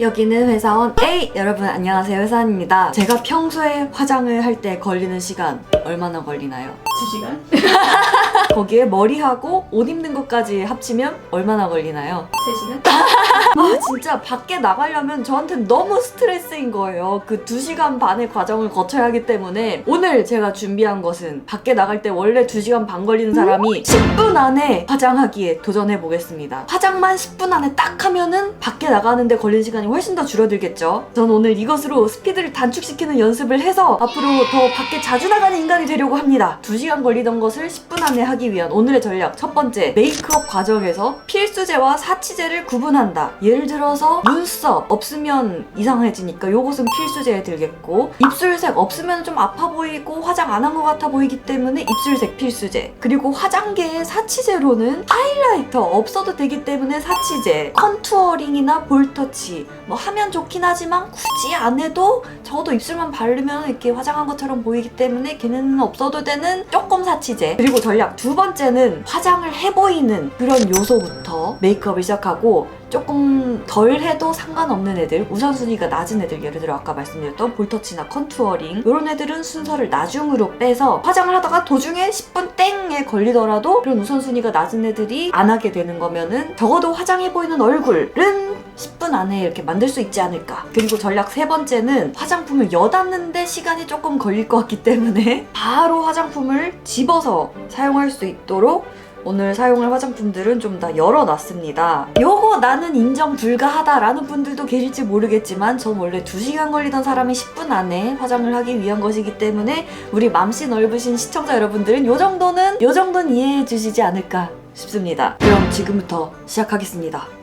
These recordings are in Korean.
여기는 회사원 A 여러분 안녕하세요 회사원입니다 제가 평소에 화장을 할 때 걸리는 시간 얼마나 걸리나요? 2시간? 거기에 머리하고 옷 입는 것까지 합치면 얼마나 걸리나요? 3시간? 아 진짜 밖에 나가려면 저한테는 너무 스트레스인 거예요 그 2시간 반의 과정을 거쳐야 하기 때문에 오늘 제가 준비한 것은 밖에 나갈 때 원래 2시간 반 걸리는 사람이 10분 안에 화장하기에 도전해 보겠습니다 화장만 10분 안에 딱 하면은 밖에 나가는데 걸리는 시간이 훨씬 더 줄어들겠죠 전 오늘 이것으로 스피드를 단축시키는 연습을 해서 앞으로 더 밖에 자주 나가는 인간이 되려고 합니다 2시간 걸리던 것을 10분 안에 하기 위한 오늘의 전략. 첫 번째 메이크업 과정에서 필수제와 사치제를 구분한다. 예를 들어서 눈썹 없으면 이상해지니까 요것은 필수제에 들겠고 입술색 없으면 좀 아파 보이고 화장 안 한 것 같아 보이기 때문에 입술색 필수제. 그리고 화장계의 사치제로는 하이라이터 없어도 되기 때문에 사치제. 컨투어링이나 볼터치. 뭐 하면 좋긴 하지만 굳이 안 해도 적어도 입술만 바르면 이렇게 화장한 것처럼 보이기 때문에 걔는 없어도 되는 조금 사치제. 그리고 전략 두 번째는 화장을 해 보이는 그런 요소부터 메이크업을 시작하고 조금 덜 해도 상관없는 애들 우선순위가 낮은 애들 예를 들어 아까 말씀드렸던 볼터치나 컨투어링 이런 애들은 순서를 나중으로 빼서 화장을 하다가 도중에 10분 땡에 걸리더라도 그런 우선순위가 낮은 애들이 안 하게 되는 거면은 적어도 화장해 보이는 얼굴은 10분 안에 이렇게 만들 수 있지 않을까. 그리고 전략 세 번째는 화장품을 여닫는데 시간이 조금 걸릴 것 같기 때문에 바로 화장품을 집어서 사용할 수 있도록 오늘 사용할 화장품들은 좀 다 열어놨습니다. 요거 나는 인정 불가하다라는 분들도 계실지 모르겠지만 전 원래 2시간 걸리던 사람이 10분 안에 화장을 하기 위한 것이기 때문에 우리 맘씨 넓으신 시청자 여러분들은 요 정도는 요 정도는 이해해 주시지 않을까 싶습니다. 그럼 지금부터 시작하겠습니다.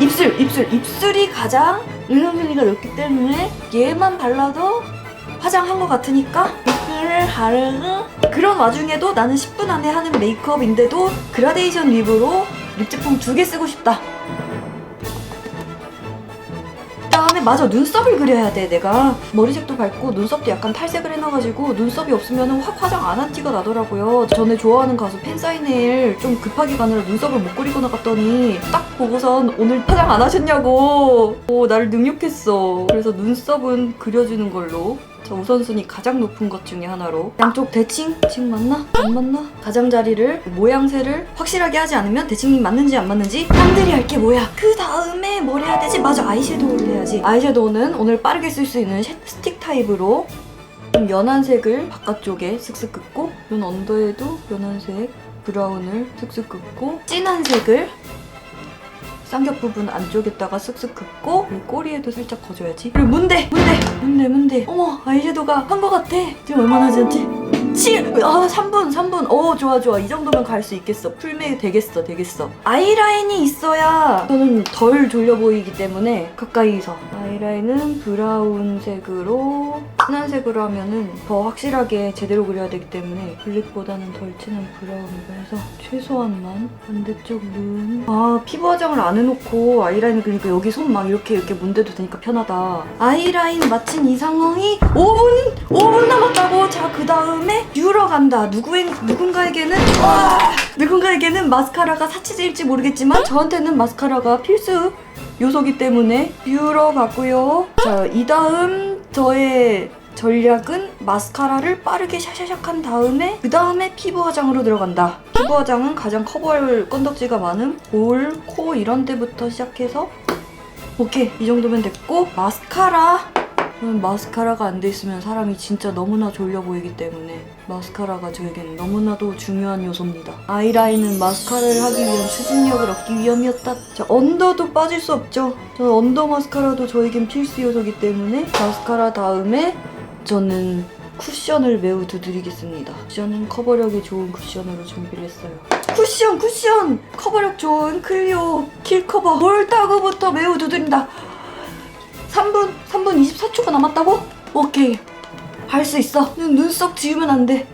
입술, 입술. 입술이 가장 유연성이가 높기 때문에 얘만 발라도 화장한 것 같으니까 입술을 바르고 그런 와중에도 나는 10분 안에 하는 메이크업인데도 그라데이션 립으로 립 제품 두 개 쓰고 싶다. 다음에 맞아 눈썹을 그려야 돼 내가. 머리색도 밝고 눈썹도 약간 탈색을 해놔가지고 눈썹이 없으면 확 화장 안 한 티가 나더라고요. 전에 좋아하는 가수 팬사인회를 좀 급하게 가느라 눈썹을 못 그리고 나갔더니 딱 보고선 오늘 화장 안 하셨냐고. 오 나를 능욕했어. 그래서 눈썹은 그려주는 걸로 저 우선순위 가장 높은 것 중에 하나로 양쪽 대칭? 대칭 맞나? 안 맞나? 가장자리를 모양새를 확실하게 하지 않으면 대칭이 맞는지 안 맞는지 딴들이 할게 뭐야 그 다음에 뭘 해야 되지? 맞아 아이섀도우를 해야지 아이섀도우는 오늘 빠르게 쓸 수 있는 시- 스틱 타입으로 좀 연한 색을 바깥쪽에 슥슥 긋고 눈 언더에도 연한 색 브라운을 슥슥 긋고 진한 색을 쌍겹 부분 안쪽에다가 쓱쓱 긋고 그리고 꼬리에도 살짝 거줘야지 그리고 문대! 문대! 문대 문대 어머 아이섀도우가 한 것 같아 지금 얼마나 지났지? 7! 아 3분 3분 오 좋아 좋아 이 정도면 갈 수 있겠어 풀메이 되겠어 되겠어 아이라인이 있어야 저는 덜 졸려 보이기 때문에 가까이서 아이라인은 브라운색으로 진한 색으로 하면은 더 확실하게 제대로 그려야 되기 때문에 블랙보다는 덜 진한 브라운으로 해서 최소한만 반대쪽 눈. 아 피부 화장을 안 해놓고 아이라인 그러니까 여기 손 막 이렇게 이렇게 문대도 되니까 편하다. 아이라인 마친 이 상황이 5분 5분 남았다고. 자 그 다음에 뷰러 간다. 누구엔 누군가에게는 와 누군가에게는 마스카라가 사치제일지 모르겠지만 저한테는 마스카라가 필수. 요소기 때문에 뷰러 갔고요. 자, 이 다음 저의 전략은 마스카라를 빠르게 샤샤샥 한 다음에 그 다음에 피부 화장으로 들어간다. 피부 화장은 가장 커버할 건덕지가 많은 볼, 코 이런 데부터 시작해서 오케이 이 정도면 됐고 마스카라 마스카라가 안 돼 있으면 사람이 진짜 너무나 졸려 보이기 때문에 마스카라가 저에겐 너무나도 중요한 요소입니다. 아이라인은 마스카라를 하기 위한 추진력을 얻기 위함이었다. 자, 언더도 빠질 수 없죠. 저는 언더 마스카라도 저에겐 필수 요소이기 때문에 마스카라 다음에 저는 쿠션을 매우 두드리겠습니다. 쿠션은 커버력이 좋은 쿠션으로 준비를 했어요. 쿠션, 쿠션! 커버력 좋은 클리오 킬 커버 볼따구부터 매우 두드린다. 3분, 3분 24초가 남았다고? 오케이. 할 수 있어. 눈, 눈썹 지우면 안 돼.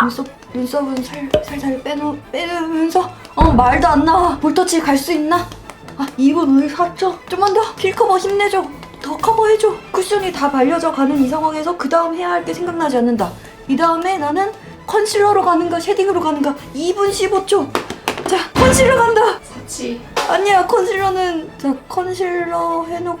눈썹, 눈썹은 살, 살살 빼놓, 빼면서. 어, 말도 안 나와. 볼터치 갈 수 있나? 아, 2분 24초. 좀만 더. 킬커버 힘내줘. 더 커버해줘. 쿠션이 다 발려져 가는 이 상황에서 그 다음 해야 할 게 생각나지 않는다. 이 다음에 나는 컨실러로 가는가 쉐딩으로 가는가 2분 15초 자 컨실러 간다 그치 아니야 컨실러는 자 컨실러 해놓고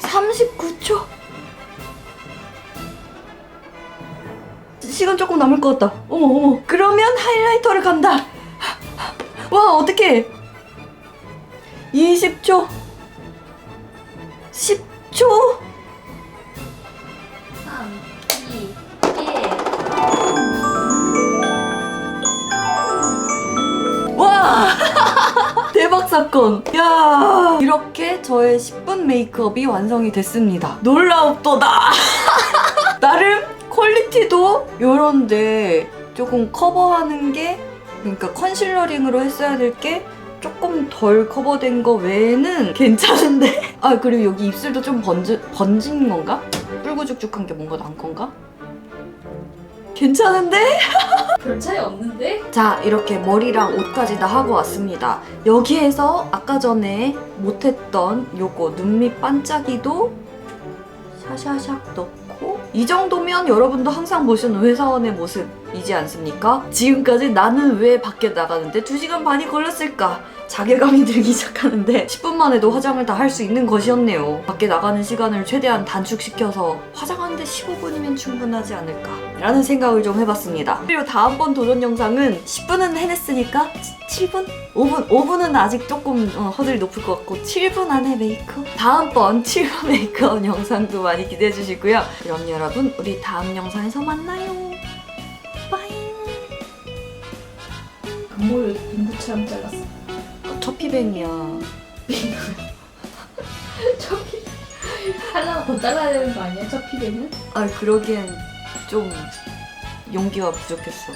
39초. 시간 조금 남을 것 같다. 어머, 어머. 그러면 하이라이터를 간다. 와, 어떡해. 20초. 10초. 3, 2, 1. 와! 대박 사건. 야! 이렇게 저의 10분 메이크업이 완성이 됐습니다. 놀라웁도다. 나름 퀄리티도 요런데 조금 커버하는 게 그러니까 컨실러링으로 했어야 될 게 조금 덜 커버된 거 외에는 괜찮은데? 아 그리고 여기 입술도 좀 번지, 번진 건가? 뿔구죽죽한 게 뭔가 난 건가? 괜찮은데? 별 차이 없는데? 자 이렇게 머리랑 옷까지 다 하고 왔습니다 여기에서 아까 전에 못했던 요거 눈 밑 반짝이도 샤샤샥 넣고 이 정도면 여러분도 항상 보시는 회사원의 모습이지 않습니까? 지금까지 나는 왜 밖에 나가는데 2시간 반이 걸렸을까? 자괴감이 들기 시작하는데 10분 만 에도 화장을 다 할 수 있는 것이었네요. 밖에 나가는 시간을 최대한 단축시켜서 화장하는데 15분이면 충분하지 않을까? 라는 생각을 좀 해봤습니다. 그리고 다음번 도전 영상은 10분은 해냈으니까 7분? 5분? 5분은 아직 조금 어, 허들이 높을 것 같고 7분 안에 메이크업? 다음번 7분 메이크업 영상도 많이 기대해 주시고요. 그럼 여러분 우리 다음 영상에서 만나요. 빠잉. 앞머리 인구처럼 잘랐어. 첫 피뱅이야. 저기 하나 더 잘라야 되는 거 아니야? 저 피부는? 아 그러기엔 좀 용기가 부족했어.